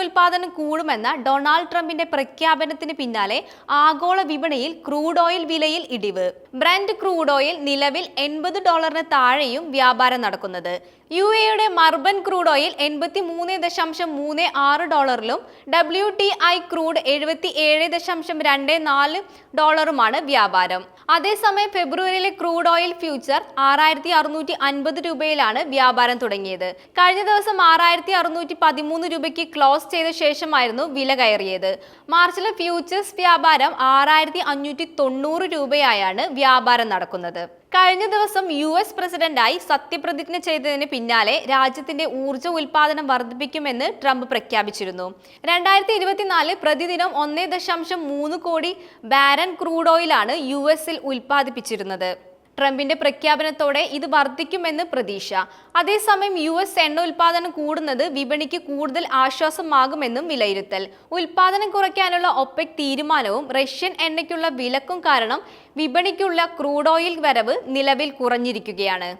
ഉൽപാദനം കൂടുമെന്ന ഡൊണാൾഡ് ട്രംപിന്റെ പ്രഖ്യാപനത്തിന് പിന്നാലെ ആഗോള വിപണിയിൽ ക്രൂഡ് ഓയിൽ വിലയിൽ ഇടിവ്. ബ്രൻഡ് ക്രൂഡ് ഓയിൽ നിലവിൽ എൺപത് ഡോളറിന് താഴെയും വ്യാപാരം നടക്കുന്നത്. യു എയുടെ മർബൻ ക്രൂഡ് ഓയിൽ എൺപത്തി മൂന്ന് ദശാംശം മൂന്ന് ആറ് ഡോളറിലും ഡബ്ല്യു ടി ഐ ക്രൂഡ് എഴുപത്തി ഏഴ് ദശാംശം രണ്ട് നാല് ഡോളറുമാണ് വ്യാപാരം. അതേസമയം ഫെബ്രുവരിയിലെ ക്രൂഡ് ഓയിൽ ഫ്യൂച്ചർ ആറായിരത്തി അറുന്നൂറ്റി അൻപത് രൂപയിലാണ് വ്യാപാരം തുടങ്ങിയത്. കഴിഞ്ഞ ദിവസം ആറായിരത്തി അറുന്നൂറ്റി പതിമൂന്ന് രൂപയ്ക്ക് ക്ലോസ് ചെയ്ത ശേഷമായിരുന്നു വില കയറിയത്. മാർച്ചിലെ ഫ്യൂച്ചേഴ്സ് വ്യാപാരം ആറായിരത്തി അഞ്ഞൂറ്റി തൊണ്ണൂറ് രൂപയായാണ് വ്യാപാരം നടക്കുന്നത്. കഴിഞ്ഞ ദിവസം യു എസ് പ്രസിഡന്റായി സത്യപ്രതിജ്ഞ ചെയ്തതിന് പിന്നാലെ രാജ്യത്തിന്റെ ഊർജ ഉൽപാദനം വർദ്ധിപ്പിക്കുമെന്ന് ട്രംപ് പ്രഖ്യാപിച്ചിരുന്നു. രണ്ടായിരത്തി ഇരുപത്തിനാല് പ്രതിദിനം ഒന്നേ ദശാംശം മൂന്ന് കോടി ബാരൻ ക്രൂഡ് ഓയിലാണ് യു എസിൽ ഉൽപ്പാദിപ്പിച്ചിരുന്നത്. ട്രംപിന്റെ പ്രഖ്യാപനത്തോടെ ഇത് വർദ്ധിക്കുമെന്ന് പ്രതീക്ഷ. അതേസമയം യു എസ് എണ്ണ ഉൽപാദനം കൂടുന്നത് വിപണിക്ക് കൂടുതൽ ആശ്വാസമാകുമെന്നും വിലയിരുത്തൽ. ഉൽപാദനം കുറയ്ക്കാനുള്ള ഒപെക് തീരുമാനവും റഷ്യൻ എണ്ണയ്ക്കുള്ള വിലക്കും കാരണം വിപണിക്കുള്ള ക്രൂഡ് ഓയിൽ വരവ് നിലവിൽ കുറഞ്ഞിരിക്കുകയാണ്.